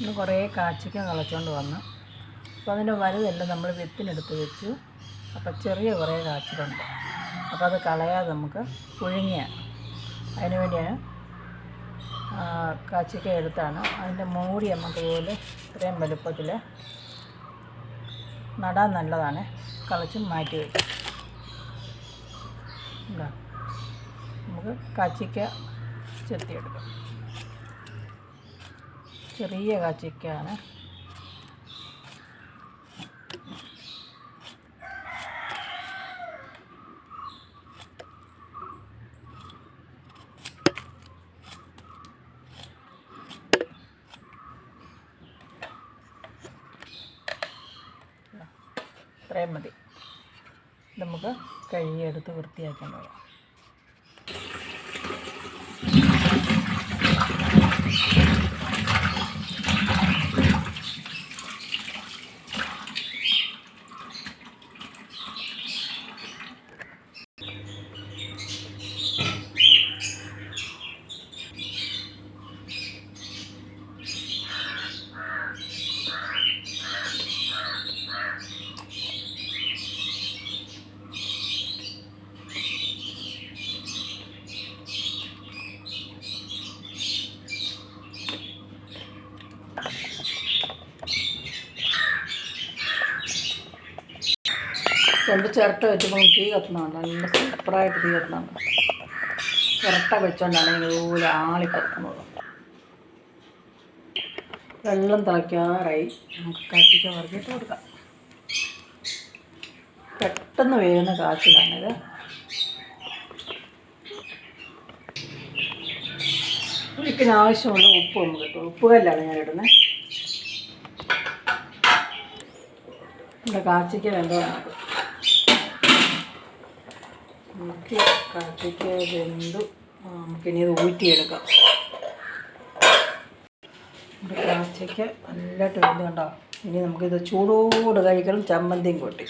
ഇന്ന് കുറേ കാച്ചിക്ക കളച്ചുകൊണ്ട് വന്നു. അപ്പോൾ അതിന്റെ വലുതെല്ലാം നമ്മൾ വിത്തിനെടുത്ത് വെച്ചു. അപ്പോൾ ചെറിയ കുറേ കാച്ചിലുണ്ട്. അപ്പോൾ അത് കളയാതെ നമുക്ക് പുഴുങ്ങിയ അതിന് വേണ്ടിയാണ് കാച്ചിക്ക എടുത്താണ്. അതിന്റെ മൂടി നമുക്ക് പോലെ ഇത്രയും വലുപ്പത്തിൽ നടാൻ നല്ലതാണ്. കളച്ച് മാറ്റി വയ്ക്കും. നമുക്ക് കാച്ചിക്ക ചെത്തിയെടുക്കാം. ചെറിയ കാച്ചിക്കാണ്. ഇത്രയും മതി. നമുക്ക് കഴുകിയെടുത്ത് വൃത്തിയാക്കാൻ പോകാം രണ്ട് ചിരട്ട വെച്ചപ്പോൾ തീ കത്തുന്നുണ്ട് നല്ല സൂപ്പറായിട്ട് തീ കത്തുന്നുണ്ട് ചിരട്ട വെച്ചോണ്ടാണ് ഇതുപോലെ ആളി കത്തുന്നത്. വെള്ളം തിളയ്ക്കാറായി. നമുക്ക് കാച്ചിക്ക വറുത്തിട്ട് കൊടുക്കാം. പെട്ടെന്ന് വേകുന്ന കാച്ചിലാണിത്. ഇതിന് ആവശ്യമുള്ള ഉപ്പ് നമുക്ക് കിട്ടും ഉപ്പ് കല്ലാണ് ഞാൻ ഇടുന്നത് നമ്മുടെ കാച്ചിക്ക് വെന്തോ നമുക്ക് കാച്ചിക്ക വെന്തു നമുക്ക് നമുക്കിനി ഇത് ഊറ്റിയെടുക്കാം. നമ്മുടെ കാച്ചിക്ക നല്ലതായിട്ട് വെന്ത് കണ്ടോ? ഇനി നമുക്കിത് ചൂടോട് കഴിക്കണം ചമ്മന്തിയും കൂട്ടി.